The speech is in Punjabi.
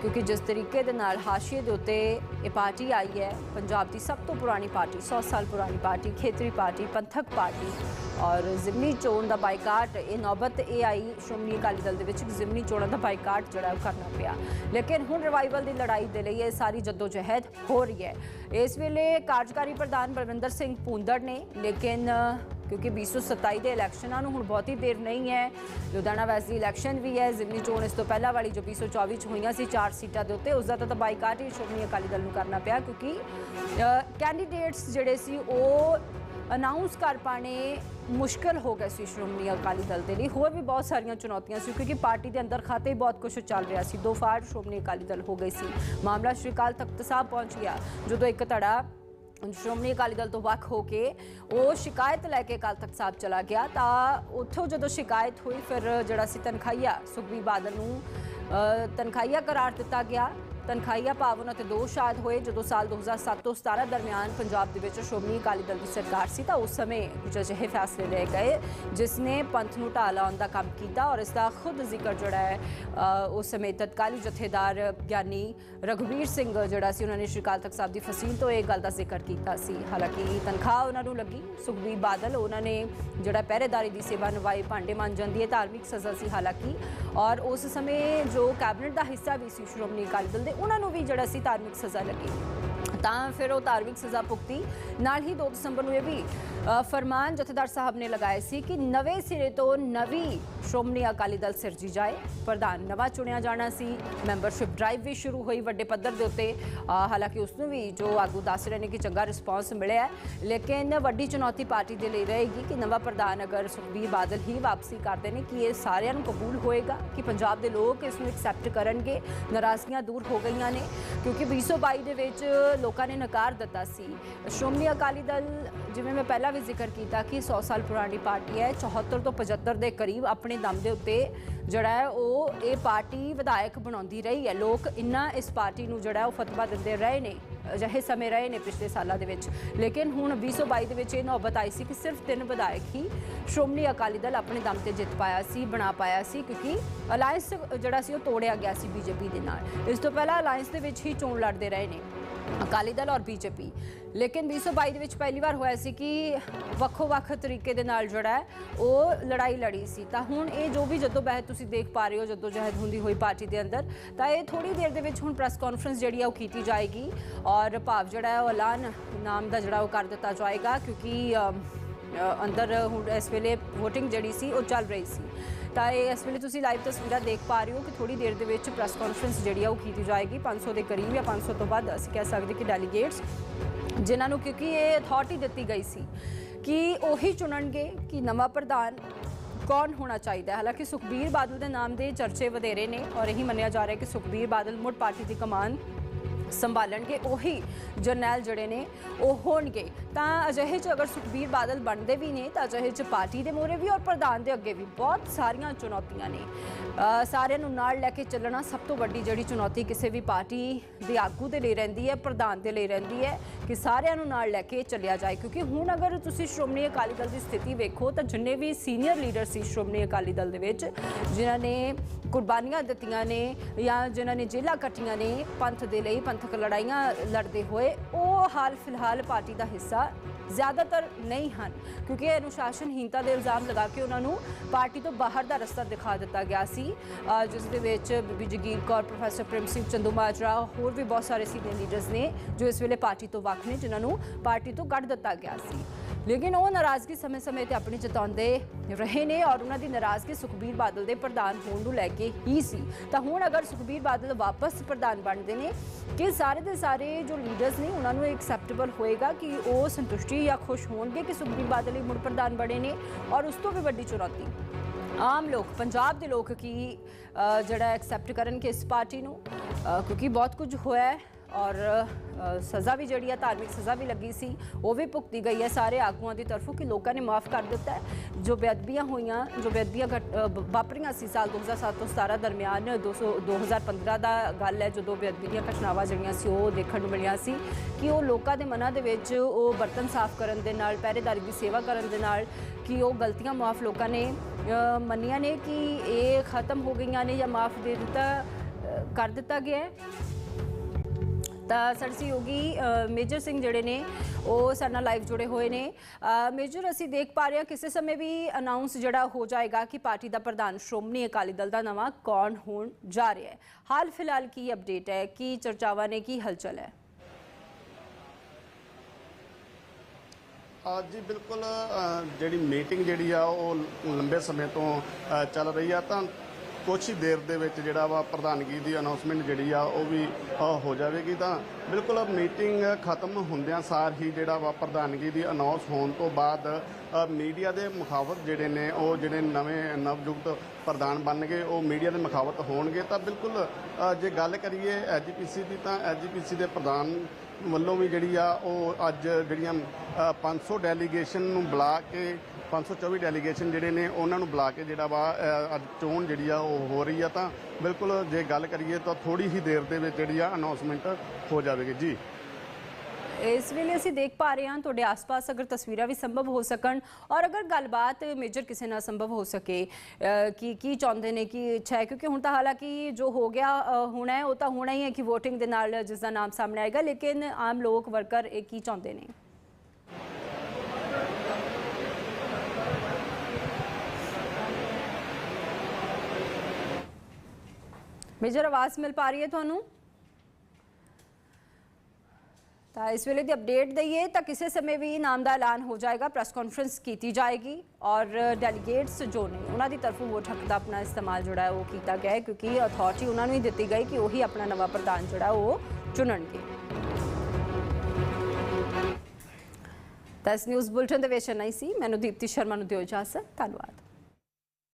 ਕਿਉਂਕਿ ਜਿਸ ਤਰੀਕੇ ਦੇ ਨਾਲ ਹਾਸ਼ੀਏ ਦੇ ਉੱਤੇ ਇਹ ਪਾਰਟੀ ਆਈ ਹੈ, ਪੰਜਾਬ ਦੀ ਸਭ ਤੋਂ ਪੁਰਾਣੀ ਪਾਰਟੀ 100 ਸਾਲ ਪੁਰਾਣੀ ਪਾਰਟੀ, ਖੇਤਰੀ ਪਾਰਟੀ, ਪੰਥਕ ਪਾਰਟੀ ਔਰ ਜ਼ਿਮਨੀ ਚੋਣ ਦਾ ਬਾਈਕਾਟ, ਇਹ ਨੌਬਤ ਇਹ ਆਈ ਸ਼੍ਰੋਮਣੀ ਅਕਾਲੀ ਦਲ ਦੇ ਵਿੱਚ ਜ਼ਿਮਨੀ ਚੋਣਾਂ ਦਾ ਬਾਈਕਾਟ ਜਿਹੜਾ ਉਹ ਕਰਨਾ ਪਿਆ। ਲੇਕਿਨ ਹੁਣ ਰਿਵਾਈਵਲ ਦੀ ਲੜਾਈ ਦੇ ਲਈ ਇਹ ਸਾਰੀ ਜਦੋਜਹਿਦ ਹੋ ਰਹੀ ਹੈ। ਇਸ ਵੇਲੇ ਕਾਰਜਕਾਰੀ ਪ੍ਰਧਾਨ ਬਲਵਿੰਦਰ ਸਿੰਘ ਪੂੰਦੜ ਨੇ, ਲੇਕਿਨ ਕਿਉਂਕਿ 2027 ਦੇ ਇਲੈਕਸ਼ਨਾਂ ਨੂੰ ਹੁਣ ਬਹੁਤੀ ਦੇਰ ਨਹੀਂ ਹੈ। ਲੁਧਿਆਣਾ ਵੈਸਟ ਦੀ ਇਲੈਕਸ਼ਨ ਵੀ ਹੈ। ਜ਼ਿਮਨੀ ਚੋਣ ਇਸ ਤੋਂ ਪਹਿਲਾਂ ਵਾਲੀ ਜੋ 2024 ਚ ਹੋਈਆਂ ਸੀ ਚਾਰ ਸੀਟਾਂ ਦੇ ਉੱਤੇ, ਉਸ ਦਾ ਤਾਂ ਬਾਈਕਾਟ ਹੀ ਸ਼੍ਰੋਮਣੀ ਅਕਾਲੀ ਦਲ ਨੂੰ ਕਰਨਾ ਪਿਆ ਕਿਉਂਕਿ ਕੈਂਡੀਡੇਟਸ ਜਿਹੜੇ ਸੀ ਉਹ ਅਨਾਉਂਸ ਕਰ ਪਾਣੇ ਮੁਸ਼ਕਲ ਹੋ ਗਿਆ ਸੀ ਸ਼੍ਰੋਮਣੀ ਅਕਾਲੀ ਦਲ ਦੇ ਲਈ। ਹੋਰ ਵੀ ਬਹੁਤ ਸਾਰੀਆਂ ਚੁਣੌਤੀਆਂ ਸੀ ਕਿਉਂਕਿ ਪਾਰਟੀ ਦੇ ਅੰਦਰ ਖਾਤੇ ਹੀ ਬਹੁਤ ਕੁਝ ਚੱਲ ਰਿਹਾ ਸੀ। ਦੋ ਫਾੜ ਸ਼੍ਰੋਮਣੀ ਅਕਾਲੀ ਦਲ ਹੋ ਗਈ ਸੀ। ਮਾਮਲਾ ਸ਼੍ਰੀ ਅਕਾਲ ਤਖਤ ਸਾਹਿਬ ਪਹੁੰਚ ਗਿਆ, ਜਦੋਂ ਇੱਕ ਧੜਾ ਸ਼੍ਰੋਮਣੀ ਅਕਾਲੀ ਦਲ ਤੋਂ ਵੱਖ ਹੋ ਕੇ ਉਹ ਸ਼ਿਕਾਇਤ ਲੈ ਕੇ ਅਕਾਲ ਤਖਤ ਸਾਹਿਬ ਚਲਾ ਗਿਆ ਤਾਂ ਉੱਥੋਂ ਜਦੋਂ ਸ਼ਿਕਾਇਤ ਹੋਈ ਫਿਰ ਜਿਹੜਾ ਸੀ ਤਨਖਾਈਆ ਸੁਖਬੀਰ ਬਾਦਲ ਨੂੰ ਅ, ਕਰਾਰ ਦਿੱਤਾ ਗਿਆ। ਤਨਖਾਹੀਆ ਭਾਵ ਉਹਨਾਂ ਤੇ ਦੋਸ਼ ਆਦ ਹੋਏ। ਜਦੋਂ ਸਾਲ 2007 ਤੋਂ 17 ਦਰਮਿਆਨ ਪੰਜਾਬ ਦੇ ਵਿੱਚ ਸ਼੍ਰੋਮਣੀ ਅਕਾਲੀ ਦਲ ਦੀ ਸਰਕਾਰ ਸੀ, ਤਾਂ ਉਸ ਸਮੇਂ ਕੁਝ ਅਜਿਹੇ ਫੈਸਲੇ ਲਏ ਗਏ ਜਿਸ ਨੇ ਪੰਥ ਨੂੰ ਢਾਹ ਲਾਉਣ ਦਾ ਕੰਮ ਕੀਤਾ ਔਰ ਇਸ ਦਾ ਖੁਦ ਜ਼ਿਕਰ ਜਿਹੜਾ ਹੈ ਉਸ ਸਮੇਂ ਤਤਕਾਲੀ ਜਥੇਦਾਰ ਗਿਆਨੀ ਰਘਵੀਰ ਸਿੰਘ ਜਿਹੜਾ ਸੀ, ਉਹਨਾਂ ਨੇ ਸ਼੍ਰੀ ਅਕਾਲ ਤਖਤ ਸਾਹਿਬ ਦੀ ਫਸੀਲ ਤੋਂ ਇਹ ਗੱਲ ਦਾ ਜ਼ਿਕਰ ਕੀਤਾ ਸੀ। ਹਾਲਾਂਕਿ ਤਨਖਾਹ ਉਹਨਾਂ ਨੂੰ ਲੱਗੀ, ਸੁਖਬੀਰ ਬਾਦਲ ਉਹਨਾਂ ਨੇ ਜਿਹੜਾ ਪਹਿਰੇਦਾਰੀ ਦੀ ਸੇਵਾ ਨਿਭਾਈ, ਭਾਂਡੇ ਮਾਂਜਣ ਦੀ ਇਹ ਧਾਰਮਿਕ ਸਜ਼ਾ ਸੀ ਹਾਲਾਂਕਿ, ਔਰ ਉਸ ਸਮੇਂ ਜੋ ਕੈਬਨਿਟ ਦਾ ਹਿੱਸਾ ਵੀ ਸੀ ਸ਼੍ਰੋਮਣੀ ਅਕਾਲੀ ਦਲ ਦੇ ਉਹਨਾਂ ਨੂੰ ਵੀ ਜਿਹੜਾ ਸੀ ਧਾਰਮਿਕ ਸਜ਼ਾ ਲੱਗੀ। ਤਾਂ ਫਿਰ ਉਹ ਧਾਰਮਿਕ ਸਜ਼ਾ ਭੁਗਤੀ। ਨਾਲ ਹੀ 2 ਦਸੰਬਰ ਨੂੰ ਇਹ ਵੀ ਫਰਮਾਨ ਜਥੇਦਾਰ ਸਾਹਿਬ ਨੇ ਲਗਾਏ ਸੀ ਕਿ ਨਵੇਂ ਸਿਰੇ ਤੋਂ ਨਵੀਂ ਸ਼੍ਰੋਮਣੀ ਅਕਾਲੀ ਦਲ ਸਿਰਜੀ ਜਾਏ। ਪ੍ਰਧਾਨ ਨਵਾਂ ਚੁਣਿਆ ਜਾਣਾ ਸੀ। ਮੈਂਬਰਸ਼ਿਪ ਡਰਾਈਵ ਵੀ ਸ਼ੁਰੂ ਹੋਈ ਵੱਡੇ ਪੱਧਰ ਦੇ ਉੱਤੇ। ਹਾਲਾਂਕਿ ਉਸ ਨੂੰ ਵੀ ਜੋ ਆਗੂ ਦੱਸ ਰਹੇ ਨੇ ਕਿ ਚੰਗਾ ਰਿਸਪਾਂਸ ਮਿਲਿਆ ਲੇਕਿਨ ਵੱਡੀ ਚੁਣੌਤੀ ਪਾਰਟੀ ਦੇ ਲਈ ਰਹੇਗੀ ਕਿ ਨਵਾਂ ਪ੍ਰਧਾਨ ਅਗਰ ਸੁਖਬੀਰ ਬਾਦਲ ਹੀ ਵਾਪਸੀ ਕਰਦੇ ਨੇ, ਕਿ ਇਹ ਸਾਰਿਆਂ ਨੂੰ ਕਬੂਲ ਹੋਏਗਾ? ਕਿ ਪੰਜਾਬ ਦੇ ਲੋਕ ਇਸ ਨੂੰ ਐਕਸੈਪਟ ਕਰਨਗੇ? ਨਾਰਾਜ਼ਗੀਆਂ ਦੂਰ ਹੋ ਗਈਆਂ ਨੇ। ਕਿਉਂਕਿ 2022 ਦੇ ਵਿੱਚ ਲੋਕਾਂ ਨੇ ਨਕਾਰ ਦਿੱਤਾ ਸੀ। ਸ਼੍ਰੋਮਣੀ ਅਕਾਲੀ ਦਲ, ਜਿਵੇਂ ਮੈਂ ਪਹਿਲਾਂ ਵੀ ਜ਼ਿਕਰ ਕੀਤਾ ਕਿ 100 ਸਾਲ ਪੁਰਾਣੀ ਪਾਰਟੀ ਹੈ 74 ਤੋਂ 75 ਦੇ ਕਰੀਬ ਆਪਣੇ ਦਮ ਦੇ ਉੱਤੇ ਜਿਹੜਾ ਹੈ ਉਹ ਇਹ ਪਾਰਟੀ ਵਿਧਾਇਕ ਬਣਾਉਂਦੀ ਰਹੀ ਹੈ। ਲੋਕ ਇੰਨਾ ਇਸ ਪਾਰਟੀ ਨੂੰ ਜਿਹੜਾ ਉਹ ਫਤਵਾ ਦਿੰਦੇ ਰਹੇ ਨੇ, ਅਜਿਹੇ ਸਮੇਂ ਰਹੇ ਨੇ ਪਿਛਲੇ ਸਾਲਾਂ ਦੇ ਵਿੱਚ। ਲੇਕਿਨ ਹੁਣ 2022 ਦੇ ਵਿੱਚ ਇਹ ਨੌਬਤ ਆਈ ਸੀ ਕਿ ਸਿਰਫ ਤਿੰਨ ਵਿਧਾਇਕ ਹੀ ਸ਼੍ਰੋਮਣੀ ਅਕਾਲੀ ਦਲ ਆਪਣੇ ਦਮ ਤੇ ਜਿੱਤ ਪਾਇਆ ਸੀ, ਬਣਾ ਪਾਇਆ ਸੀ, ਕਿਉਂਕਿ ਅਲਾਈਅੰਸ ਜਿਹੜਾ ਸੀ ਉਹ ਤੋੜਿਆ ਗਿਆ ਸੀ ਬੀਜੇਪੀ ਦੇ ਨਾਲ। ਇਸ ਤੋਂ ਪਹਿਲਾਂ ਅਲਾਈਅੰਸ ਦੇ ਵਿੱਚ ਹੀ ਚੋਣ ਲੜਦੇ ਰਹੇ ਨੇ। ਅਕਾਲੀ ਦਲ ਔਰ ਬੀਜੇਪੀ। ਲੇਕਿਨ 2022 ਦੇ ਵਿੱਚ ਪਹਿਲੀ ਵਾਰ ਹੋਇਆ ਸੀ ਕਿ ਵੱਖੋ-ਵੱਖ ਤਰੀਕੇ ਦੇ ਨਾਲ ਜਿਹੜਾ ਹੈ, ਉਹ ਲੜਾਈ ਲੜੀ ਸੀ। ਤਾਂ ਹੁਣ ਇਹ ਜੋ ਵੀ ਜਦੋਂ ਬਹਿਤ ਤੁਸੀਂ ਦੇਖ ਪਾ ਰਹੇ ਹੋ, ਜਦੋਂ ਜਹਿਦ ਹੁੰਦੀ ਹੋਈ ਪਾਰਟੀ ਦੇ ਅੰਦਰ, ਤਾਂ ਇਹ ਥੋੜੀ ਦੇਰ ਦੇ ਵਿੱਚ ਹੁਣ ਪ੍ਰੈਸ ਕਾਨਫਰੰਸ ਜਿਹੜੀ ਆ, ਉਹ ਕੀਤੀ ਜਾਏਗੀ। ਔਰ ਭਾਵ ਜਿਹੜਾ ਹੈ, ਉਹ ਐਲਾਨ ਨਾਮ ਦਾ ਜਿਹੜਾ ਉਹ ਕਰ ਦਿੱਤਾ ਜਾਏਗਾ, ਕਿਉਂਕਿ ਅੰਦਰ ਹੁਣ ਇਸ ਵੇਲੇ VOTING ਜਿਹੜੀ ਸੀ, ਉਹ ਚੱਲ ਰਹੀ ਸੀ। ਤਾਂ ਇਹ ਇਸ ਵੇਲੇ ਤੁਸੀਂ ਲਾਈਵ ਤਸਵੀਰਾਂ ਦੇਖ ਪਾ ਰਹੇ ਹੋ ਕਿ ਥੋੜੀ ਦੇਰ ਦੇ ਵਿੱਚ ਪ੍ਰੈਸ ਕਾਨਫਰੰਸ ਜਿਹੜੀ ਆ ਉਹ ਕੀਤੀ ਜਾਏਗੀ। 500 ਦੇ ਕਰੀਬ ਜਾਂ 500 ਤੋਂ ਵੱਧ ਅਸੀਂ ਕਹਿ ਸਕਦੇ ਕਿ ਡੈਲੀਗੇਟਸ ਜਿਨ੍ਹਾਂ ਨੂੰ ਕਿਉਂਕਿ ਇਹ ਅਥਾਰਟੀ ਦਿੱਤੀ ਗਈ ਸੀ ਕਿ ਉਹੀ ਚੁਣਨਗੇ ਕਿ ਨਵਾਂ ਪ੍ਰਧਾਨ ਕੌਣ ਹੋਣਾ ਚਾਹੀਦਾ ਹਾਲਾਂਕਿ ਸੁਖਬੀਰ ਬਾਦਲ ਦੇ ਨਾਮ ਦੇ ਚਰਚੇ ਵਧੇਰੇ ਨੇ ਔਰ ਇਹੀ ਮੰਨਿਆ ਜਾ ਰਿਹਾ ਕਿ ਸੁਖਬੀਰ ਬਾਦਲ ਮੁੜ ਪਾਰਟੀ ਦੀ ਕਮਾਨ ਸੰਭਾਲਣਗੇ, ਉਹੀ ਜਰਨੈਲ ਜਿਹੜੇ ਨੇ, ਉਹ ਹੋਣਗੇ। ਤਾਂ ਅਜਿਹੇ ਚ ਅਗਰ ਸੁਖਬੀਰ ਬਾਦਲ ਬਣਦੇ ਵੀ ਨੇ, ਤਾਂ ਅਜਿਹੇ ਚ ਪਾਰਟੀ ਦੇ ਮੋਰੇ ਵੀ ਔਰ ਪ੍ਰਧਾਨ ਦੇ ਅੱਗੇ ਵੀ ਬਹੁਤ ਸਾਰੀਆਂ ਚੁਣੌਤੀਆਂ ਨੇ। ਸਾਰਿਆਂ ਨੂੰ ਨਾਲ ਲੈ ਕੇ ਚੱਲਣਾ ਸਭ ਤੋਂ ਵੱਡੀ ਜਿਹੜੀ ਚੁਣੌਤੀ ਕਿਸੇ ਵੀ ਪਾਰਟੀ ਦੇ ਆਗੂ ਦੇ ਲਈ ਰਹਿੰਦੀ ਹੈ, ਪ੍ਰਧਾਨ ਦੇ ਲਈ ਰਹਿੰਦੀ ਹੈ ਕਿ ਸਾਰਿਆਂ ਨੂੰ ਨਾਲ ਲੈ ਕੇ ਚੱਲਿਆ ਜਾਏ, ਕਿਉਂਕਿ ਹੁਣ ਅਗਰ ਤੁਸੀਂ ਸ਼੍ਰੋਮਣੀ ਅਕਾਲੀ ਦਲ ਦੀ ਸਥਿਤੀ ਵੇਖੋ, ਤਾਂ ਜਿੰਨੇ ਵੀ ਸੀਨੀਅਰ ਲੀਡਰ ਸੀ ਸ਼੍ਰੋਮਣੀ ਅਕਾਲੀ ਦਲ ਦੇ ਵਿੱਚ, ਜਿਨ੍ਹਾਂ ਨੇ ਕੁਰਬਾਨੀਆਂ ਦਿੱਤੀਆਂ ਨੇ ਜਾਂ ਜਿਨ੍ਹਾਂ ਨੇ ਜੇਲ੍ਹਾਂ ਕੱਟੀਆਂ ਨੇ ਪੰਥ ਦੇ ਲਈ, ਪੰਥਕ ਲੜਾਈਆਂ ਲੜਦੇ ਹੋਏ, ਉਹ ਹਾਲ ਫਿਲਹਾਲ ਪਾਰਟੀ ਦਾ ਹਿੱਸਾ ਜ਼ਿਆਦਾਤਰ ਨਹੀਂ ਹਨ, ਕਿਉਂਕਿ ਇਹ ਅਨੁਸ਼ਾਸਨਹੀਨਤਾ ਦੇ ਇਲਜ਼ਾਮ ਲਗਾ ਕੇ ਉਹਨਾਂ ਨੂੰ ਪਾਰਟੀ ਤੋਂ ਬਾਹਰ ਦਾ ਰਸਤਾ ਦਿਖਾ ਦਿੱਤਾ ਗਿਆ ਸੀ। ਜਿਸ ਦੇ ਵਿੱਚ ਬੀਬੀ ਜਗੀਰ ਕੌਰ, ਪ੍ਰੋਫੈਸਰ ਪ੍ਰੇਮ ਸਿੰਘ ਚੰਦੂਮਾਜਰਾ, ਹੋਰ ਵੀ ਬਹੁਤ ਸਾਰੇ ਸੀਨੀਅਰ ਲੀਡਰਸ ਨੇ ਜੋ ਇਸ ਵੇਲੇ ਪਾਰਟੀ ਤੋਂ ਵੱਖ ਨੇ, ਜਿਨ੍ਹਾਂ ਨੂੰ ਪਾਰਟੀ ਤੋਂ ਕੱਢ ਦਿੱਤਾ ਗਿਆ ਸੀ। ਲੇਕਿਨ ਉਹ ਨਾਰਾਜ਼ਗੀ ਸਮੇਂ-ਸਮੇਂ ਤੇ ਆਪਣੀ ਜਤਾਉਂਦੇ ਰਹੇ ਨੇ ਔਰ ਉਹਨਾਂ ਦੀ ਨਾਰਾਜ਼ਗੀ ਸੁਖਬੀਰ ਬਾਦਲ ਦੇ ਪ੍ਰਧਾਨ ਹੋਣ ਨੂੰ ਲੈ ਕੇ ਹੀ ਸੀ। ਤਾਂ ਹੁਣ ਅਗਰ ਸੁਖਬੀਰ ਬਾਦਲ ਵਾਪਸ ਪ੍ਰਧਾਨ ਬਣਦੇ ਨੇ ਕਿ ਸਾਰੇ ਦੇ ਸਾਰੇ ਜੋ ਲੀਡਰਸ ਨੇ ਉਹਨਾਂ ਨੂੰ ਐਕਸੈਪਟੇਬਲ ਹੋਏਗਾ ਕਿ ਉਹ ਸੰਤੁਸ਼ਟੀ ਜਾਂ ਖੁਸ਼ ਹੋਣਗੇ ਕਿ ਸੁਖਬੀਰ ਬਾਦਲ ਹੀ ਮੁੜ ਪ੍ਰਧਾਨ ਬਣੇ ਨੇ ਔਰ ਉਸ ਤੋਂ ਵੀ ਵੱਡੀ ਚੁਣੌਤੀ ਆਮ ਲੋਕ, ਪੰਜਾਬ ਦੇ ਲੋਕ ਕੀ ਜਿਹੜਾ ਐਕਸੈਪਟ ਕਰਨਗੇ ਇਸ ਪਾਰਟੀ ਨੂੰ? ਕਿਉਂਕਿ ਬਹੁਤ ਕੁਝ ਹੋਇਆ ਹੈ। ਔਰ ਸਜ਼ਾ ਵੀ ਜਿਹੜੀ ਆ, ਧਾਰਮਿਕ ਸਜ਼ਾ ਵੀ ਲੱਗੀ ਸੀ, ਉਹ ਵੀ ਭੁਗਤੀ ਗਈ ਹੈ ਸਾਰੇ ਆਗੂਆਂ ਦੀ ਤਰਫੋਂ ਕਿ ਲੋਕਾਂ ਨੇ ਮਾਫ ਕਰ ਦਿੱਤਾ ਜੋ ਬੇਅਦਬੀਆਂ ਹੋਈਆਂ, ਜੋ ਬੇਅਦਬੀਆਂ ਘਟ- ਵਾਪਰੀਆਂ ਸੀ ਸਾਲ 2007 ਤੋਂ 17 ਦਰਮਿਆਨ 200 2015 ਦਾ ਗੱਲ ਹੈ, ਜਦੋਂ ਬੇਅਦਬੀ ਦੀਆਂ ਘਟਨਾਵਾਂ ਜਿਹੜੀਆਂ ਸੀ, ਉਹ ਦੇਖਣ ਨੂੰ ਮਿਲੀਆਂ ਸੀ ਕਿ ਉਹ ਲੋਕਾਂ ਦੇ ਮਨਾਂ ਦੇ ਵਿੱਚ ਉਹ ਬਰਤਨ ਸਾਫ਼ ਕਰਨ ਦੇ ਨਾਲ, ਪਹਿਰੇਦਾਰੀ ਦੀ ਸੇਵਾ ਕਰਨ ਦੇ ਨਾਲ ਕਿ ਉਹ ਗਲਤੀਆਂ ਮਾਫ ਲੋਕਾਂ ਨੇ ਮੰਨੀਆਂ ਨੇ ਕਿ ਇਹ ਖਤਮ ਹੋ ਗਈਆਂ ਨੇ ਜਾਂ ਮਾਫ ਦੇ ਦਿੱਤਾ ਕਰ ਦਿੱਤਾ ਗਿਆ ਤਾਂ ਸਾਡੇ ਸਹਿਯੋਗੀ ਮੇਜਰ ਸਿੰਘ ਜਿਹੜੇ ਨੇ, ਉਹ ਸਾਡੇ ਨਾਲ ਲਾਈਵ ਜੁੜੇ ਹੋਏ ਨੇ। ਮੇਜਰ, ਅਸੀਂ ਦੇਖ ਪਾ ਰਹੇ ਹਾਂ, ਕਿਸੇ ਸਮੇਂ ਵੀ ਅਨਾਉਂਸ ਜਿਹੜਾ ਹੋ ਜਾਏਗਾ ਕਿ ਪਾਰਟੀ ਦਾ ਪ੍ਰਧਾਨ ਸ਼੍ਰੋਮਣੀ ਅਕਾਲੀ ਦਲ ਦਾ ਨਵਾਂ ਕੌਣ ਹੋਣ ਜਾ ਰਿਹਾ ਹੈ। ਹਾਲ ਫਿਲਹਾਲ ਕੀ ਅਪਡੇਟ ਹੈ, ਕੀ ਚਰਚਾਵਾਂ ਨੇ, ਕੀ ਹਲਚਲ ਹੈ? ਅੱਜ ਜੀ ਬਿਲਕੁਲ ਜਿਹੜੀ ਮੀਟਿੰਗ ਜਿਹੜੀ ਆ, ਉਹ ਲੰਬੇ ਸਮੇਂ ਤੋਂ ਚੱਲ ਰਹੀ ਆ। ਤਾਂ ਕੁਛ ਹੀ ਦੇਰ ਦੇ ਵਿੱਚ ਜਿਹੜਾ ਵਾ ਪ੍ਰਧਾਨਗੀ ਦੀ ਅਨਾਉਂਸਮੈਂਟ ਜਿਹੜੀ ਆ ਉਹ ਵੀ ਹੋ ਜਾਵੇਗੀ ਤਾਂ ਬਿਲਕੁਲ ਮੀਟਿੰਗ ਖਤਮ ਹੁੰਦਿਆਂ ਸਾਰ ਹੀ ਜਿਹੜਾ ਵਾ ਪ੍ਰਧਾਨਗੀ ਦੀ ਅਨਾਉਂਸ ਹੋਣ ਤੋਂ ਬਾਅਦ ਮੀਡੀਆ ਦੇ ਮੁਖਾਵਤ ਜਿਹੜੇ ਨੇ ਉਹ ਜਿਹੜੇ ਨਵੇਂ ਨਵਯੁਕਤ ਪ੍ਰਧਾਨ ਬਣਨਗੇ ਉਹ ਮੀਡੀਆ ਦੇ ਮੁਖਾਵਤ ਹੋਣਗੇ ਤਾਂ ਬਿਲਕੁਲ ਜੇ ਗੱਲ ਕਰੀਏ ਐਜੀਪੀਸੀ ਦੀ ਤਾਂ ਐਜੀਪੀਸੀ ਦੇ ਪ੍ਰਧਾਨ ਵੱਲੋਂ ਵੀ ਜਿਹੜੀ ਆ ਉਹ ਅੱਜ ਜਿਹੜੀਆਂ ਅ, 500 ਡੈਲੀਗੇਸ਼ਨ ਨੂੰ ਬੁਲਾ ਕੇ 524 ਡੈਲੀਗੇਸ਼ਨ ਜਿਹੜੇ ਨੇ, ਉਹਨਾਂ ਨੂੰ ਬੁਲਾ ਕੇ ਜਿਹੜਾ ਵਾ ਅੱਜ ਚੋਣ ਜਿਹੜੀ ਆ, ਉਹ ਹੋ ਰਹੀ ਆ ਤਾਂ ਬਿਲਕੁਲ ਜੇ ਗੱਲ ਕਰੀਏ ਤਾਂ ਥੋੜੀ ਹੀ ਦੇਰ ਦੇ ਵਿੱਚ ਜਿਹੜੀ ਆ ਅਨਾਉਂਸਮੈਂਟ ਹੋ ਜਾਵੇਗੀ। ਜੀ। ਇਸ ਵੇਲੇ ਅਸੀਂ ਦੇਖ ਪਾ ਰਹੇ ਹਾਂ ਤੁਹਾਡੇ ਆਸ-ਪਾਸ ਅਗਰ ਤਸਵੀਰਾਂ ਵੀ ਸੰਭਵ ਹੋ ਸਕਣ ਔਰ ਅਗਰ ਗੱਲਬਾਤ ਮੇਜਰ ਕਿਸੇ ਨਾਲ ਸੰਭਵ ਹੋ ਸਕੇ ਕਿ, ਕੀ ਚਾਹੁੰਦੇ ਨੇ, ਕੀ ਇੱਛਾ ਹੈ? ਕਿਉਂਕਿ ਹੁਣ ਤਾਂ ਹਾਲਾਂਕਿ ਜੋ ਹੋ ਗਿਆ ਹੋਣਾ ਹੈ, ਉਹ ਤਾਂ ਹੋਣਾ ਹੀ ਹੈ ਕਿ VOTING ਦੇ ਨਾਲ ਜਿਸ ਦਾ ਨਾਮ ਸਾਹਮਣੇ ਆਏਗਾ, ਲੇਕਿਨ ਆਮ ਲੋਕ ਵਰਕਰ ਇਹ ਕੀ ਚਾਹੁੰਦੇ ਨੇ? ਮੇਜਰ ਆਵਾਜ਼ ਮਿਲ ਪਾ ਰਹੀ ਹੈ ਤੁਹਾਨੂੰ ਤਾਂ ਇਸ ਵੇਲੇ ਦੀ ਅਪਡੇਟ ਦਈਏ ਤਾਂ ਕਿਸੇ ਸਮੇਂ ਵੀ ਨਾਮ ਦਾ ਐਲਾਨ ਹੋ ਜਾਏਗਾ ਪ੍ਰੈਸ ਕਾਨਫਰੰਸ ਕੀਤੀ ਜਾਏਗੀ ਔਰ ਡੈਲੀਗੇਟਸ ਜੋ ਨੇ ਉਹਨਾਂ ਦੀ ਤਰਫੋਂ ਵੋਟ ਹੱਕ ਦਾ ਆਪਣਾ ਇਸਤੇਮਾਲ ਜਿਹੜਾ ਉਹ ਕੀਤਾ ਗਿਆ ਕਿਉਂਕਿ ਅਥਾਰਟੀ ਉਹਨਾਂ ਨੂੰ ਹੀ ਦਿੱਤੀ ਗਈ ਕਿ ਉਹੀ ਆਪਣਾ ਨਵਾਂ ਪ੍ਰਧਾਨ ਜਿਹੜਾ ਉਹ ਚੁਣਨਗੇ ਤਾਂ ਇਸ ਨਿਊਜ਼ ਬੁਲਟਨ ਦੇ ਵਿੱਚ ਨਹੀਂ ਸੀ ਮੈਨੂੰ ਦੀਪਤੀ ਸ਼ਰਮਾ ਨੂੰ ਦਿਓ ਇਜਾਜ਼ਤ ਧੰਨਵਾਦ